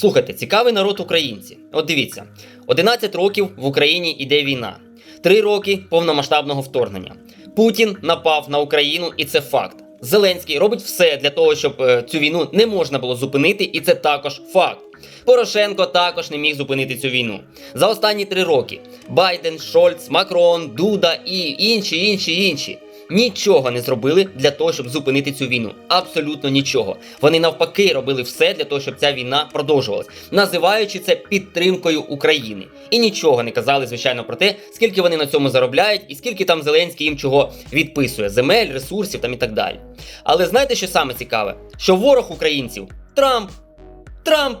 Слухайте, цікавий народ українці. От дивіться, 11 років в Україні йде війна, 3 роки повномасштабного вторгнення. Путін напав на Україну, і це факт. Зеленський робить все для того, щоб е, цю війну не можна було зупинити, і це також факт. Порошенко також не міг зупинити цю війну. За останні три роки Байден, Шольц, Макрон, Дуда і інші, інші, інші нічого не зробили для того, щоб зупинити цю війну. Абсолютно нічого. Вони навпаки робили все для того, щоб ця війна продовжувалась, називаючи це підтримкою України. І нічого не казали, звичайно, про те, скільки вони на цьому заробляють, і скільки там Зеленський їм чого відписує: земель, ресурсів там і так далі. Але знаєте, що саме цікаве? Що ворог українців Трамп. Трамп.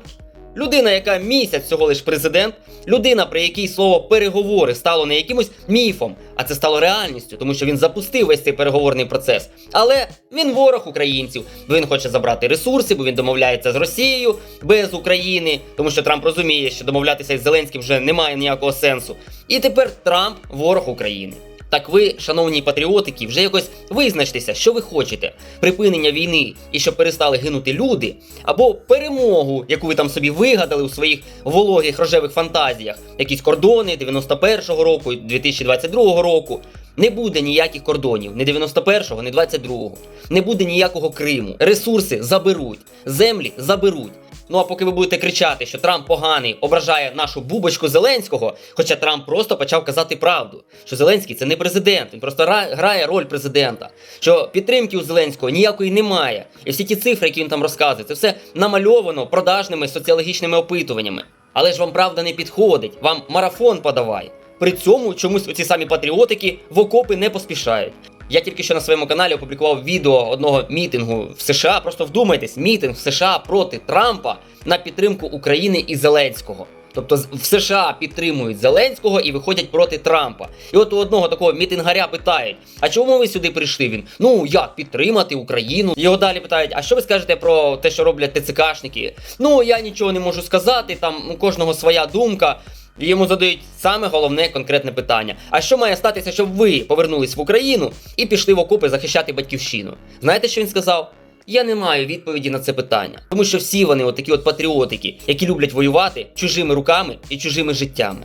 Людина, яка місяць всього лиш президент, людина, при якій слово переговори стало не якимось міфом, а це стало реальністю, тому що він запустив весь цей переговорний процес. Але він ворог українців, бо він хоче забрати ресурси, бо він домовляється з Росією без України, тому що Трамп розуміє, що домовлятися із Зеленським вже немає ніякого сенсу. І тепер Трамп ворог України. Так ви, шановні патріотики, вже якось визначтеся, що ви хочете: припинення війни і щоб перестали гинути люди, або перемогу, яку ви там собі вигадали у своїх вологих рожевих фантазіях, якісь кордони 91-го року, 2022 року. Не буде ніяких кордонів, ні 91-го, ні 22-го. Не буде ніякого Криму. Ресурси заберуть, землі заберуть. Ну а поки ви будете кричати, що Трамп поганий ображає нашу бубочку Зеленського, хоча Трамп просто почав казати правду, що Зеленський це не президент, він просто грає роль президента, що підтримки у Зеленського ніякої немає. І всі ті цифри, які він там розказує, це все намальовано продажними соціологічними опитуваннями. Але ж вам правда не підходить, вам марафон подавай. При цьому чомусь оці самі патріотики в окопи не поспішають. Я тільки що на своєму каналі опублікував відео одного мітингу в США. Просто вдумайтесь, мітинг в США проти Трампа на підтримку України і Зеленського. Тобто в США підтримують Зеленського і виходять проти Трампа. І от у одного такого мітингаря питають: а чому ви сюди прийшли? Він ну як підтримати Україну? Його далі питають: а що ви скажете про те, що роблять ТЦКшники? Ну я нічого не можу сказати. Там у кожного своя думка. Йому задають саме головне конкретне питання: а що має статися, щоб ви повернулись в Україну і пішли в окопи захищати батьківщину? Знаєте, що він сказав? Я не маю відповіді на це питання, тому що всі вони, отакі от патріотики, які люблять воювати чужими руками і чужими життями.